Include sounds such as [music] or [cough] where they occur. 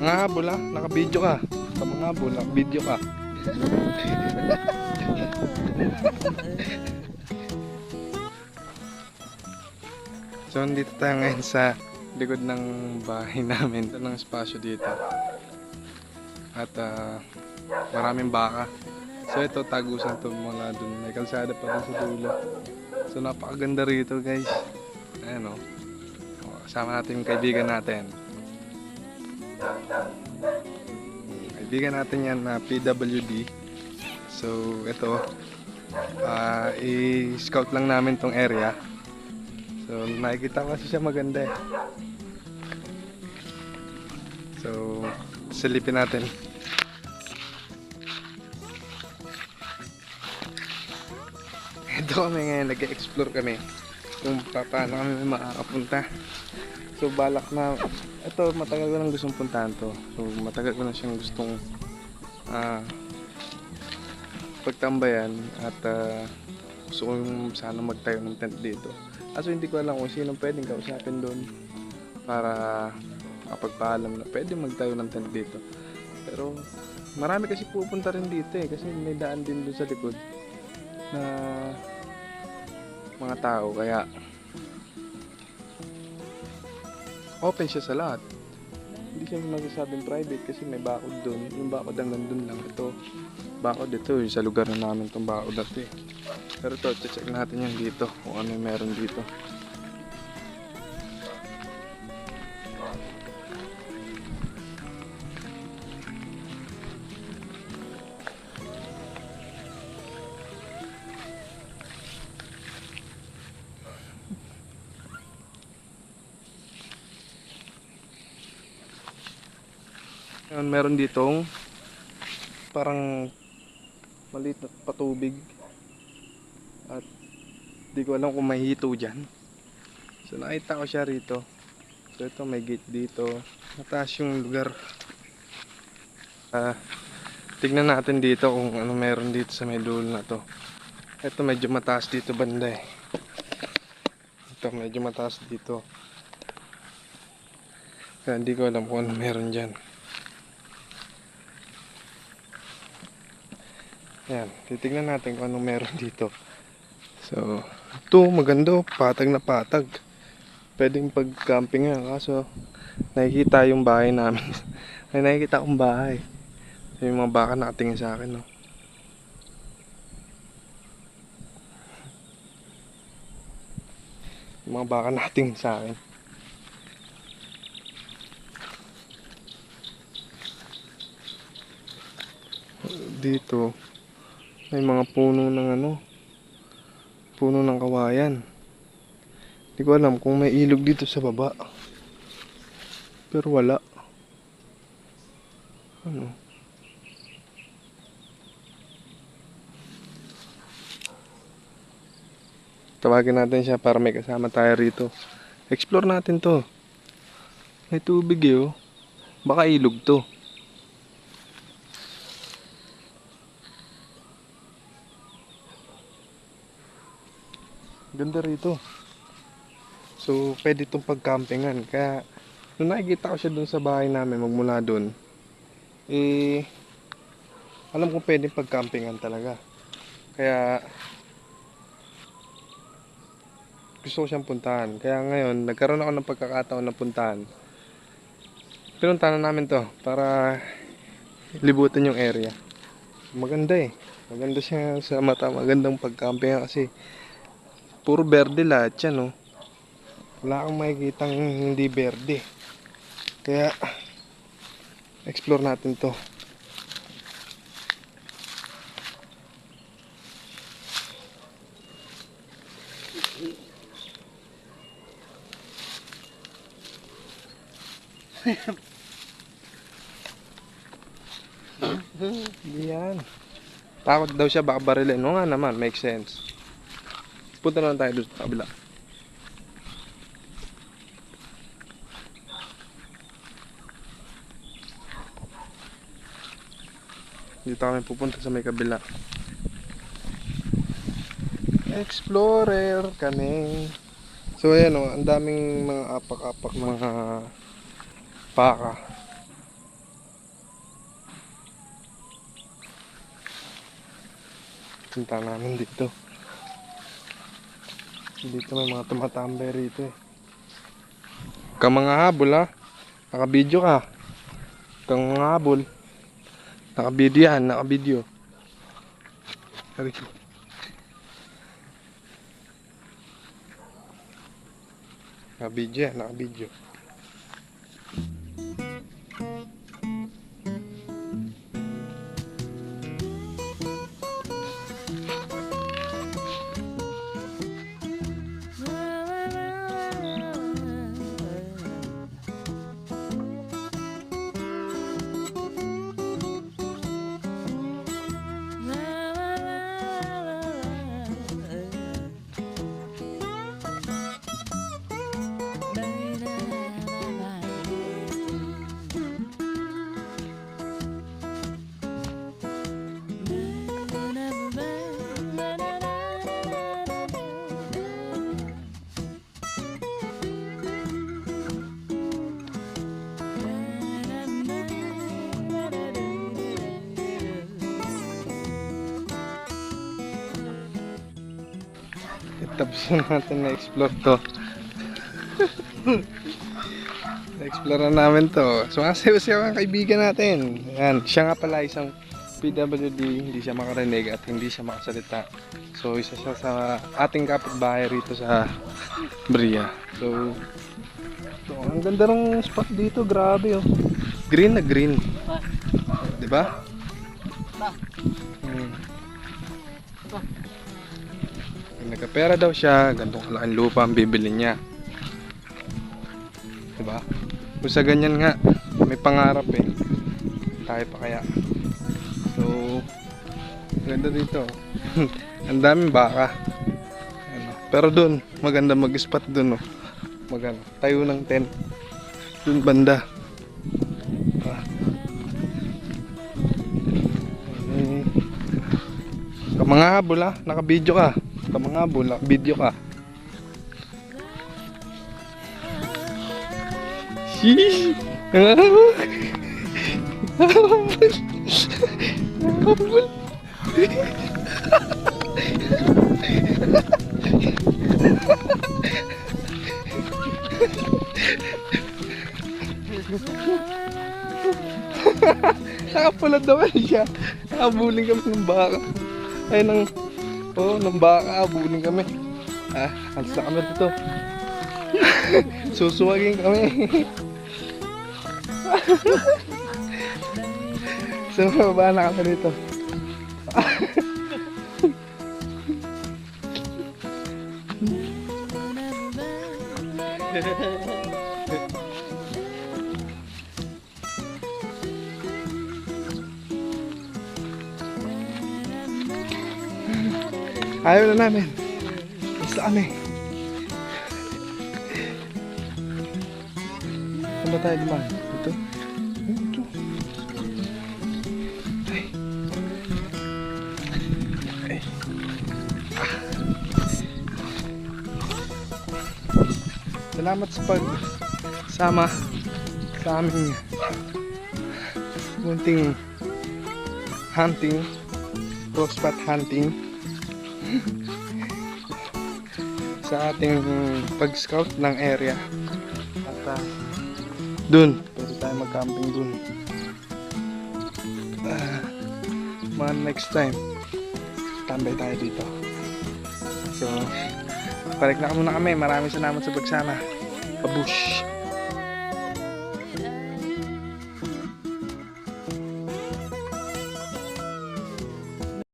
Mga habol ha, naka-video ka. Sa mga habol, naka-video ka. [laughs] so, nandito tayo ngayon sa likod ng bahay [laughs] namin. Ito ng espasyo dito. At ah, maraming baka. So, ito tagusan to mga dun. May kalsada pa sa dulo. So, napakaganda rito guys. Ayan o. Oh. Kasama natin yung kaibigan natin. Kaibigan natin yan na PWD. So, ito. ah i-scout lang namin tong area. So, nakikita kasi siya maganda eh. So, silipin natin. Ito kami ngayon, nag-explore kami kung pa- paano kami makakapunta. So balak na, ito matagal ko nang gustong puntahan to. So matagal ko na siyang gustong ah pagtambayan at ah, gusto ko sana magtayo ng tent dito. Kaso hindi ko alam kung sino pwedeng kausapin doon para kapagpaalam na pwede magtayo ng tent dito. Pero marami kasi pupunta rin dito eh kasi may daan din doon sa likod na mga tao kaya open siya sa lahat. Hindi siya magsasabing private kasi may bakod doon. Yung bakod hanggang doon lang. Ito, bakod ito. Yung sa lugar na namin itong bakod eh. Pero ito, check natin yung dito. Kung ano yung meron dito. Ayan, meron ditong parang maliit na patubig. At di ko alam kung may hito dyan. So nakita ko siya rito. So ito may gate dito. Mataas yung lugar. Ah tignan natin dito kung ano meron dito sa may dulo na to. Ito medyo mataas dito banda eh. Ito medyo mataas dito. Kaya hindi ko alam kung ano meron dyan Yan, titignan natin kung anong meron dito. So, ito maganda, oh, patag na patag. Pwedeng pag-camping nga, kaso nakikita yung bahay namin. [laughs] Ay, nakikita akong bahay. Yung mga baka nakatingin sa akin, no. Yung mga baka nakatingin sa akin. Dito, may mga puno ng ano, puno ng kawayan. Hindi ko alam kung may ilog dito sa baba. Pero wala. Ano? Tawagin natin siya para may kasama tayo rito. Explore natin to. May tubig eh oh. Baka ilog to. Ganda rito. So, pwede itong pagcampingan. Kaya, nung nakikita ko siya dun sa bahay namin, magmula dun, eh, alam ko pwede pagcampingan talaga. Kaya, gusto ko siyang puntahan. Kaya ngayon, nagkaroon ako ng pagkakataon na puntahan. Pinuntahan na namin to para libutan yung area. Maganda eh. Maganda siya sa mata. Magandang pagcampingan kasi puro berde lahat yan, no? Wala kang makikitang hindi berde. Kaya, explore natin to. Hindi [laughs] yan. Takot daw siya baka barilin. No nga naman, makes sense. Punta na lang tayo sa kabila. Dito kami pupunta sa may kabila. Explorer kami. So ayan o, ang daming mga apak-apak mga paka. Punta namin dito. Dito may mga tumatambay rito eh. Kang mga habol ha. Nakabidyo ka. Kang mga habol. Nakabidyo yan, nakabidyo. Sabi ko. Nakabidyo yan, nakabidyo. Tapos na natin na-explore to. [laughs] na-explore na namin to. Sumasayaw siya mga kaibigan natin. Yan. Siya nga pala isang PWD, hindi siya makarinig at hindi siya makasalita. So, isa siya sa ating kapitbahay rito sa Bria. So, so ang ganda ng spot dito, grabe oh. Green na green. Di ba? Hmm. Pag nagkapera daw siya, gantong kalaking lupa ang bibili niya. Diba? Kung sa ganyan nga, may pangarap eh. Tayo pa kaya. So, ganda dito. [laughs] ang daming baka. Ano. Pero dun, maganda mag-spot dun oh. Maganda. Tayo ng tent. Dun banda. Ah. Mga habol ah, naka-video ka. Ka mga habol, naka-video ka. Sheesh! Nangahabol! Nangahabol! Nangahabol! Nakapulad naman siya. Nakabulin kami ng baka. Ay, ng... Oo, oh, ng baka. Abulin kami. Ah, alis na kami dito. [laughs] Susuwagin kami. [laughs] so, mababa na kami dito. [laughs] Ayaw na namin. Basta kami. Saan ba tayo dumaan? Ito? Ito. Ay. Ay. Ah. Salamat sa pag sama sa aming munting hunting spot hunting sa ating pag-scout ng area. At uh, dun. Pwede tayo mag-camping dun. Ah, mga next time tambay tayo dito. So balik na muna kami. Maraming salamat sa pagsama. Pabush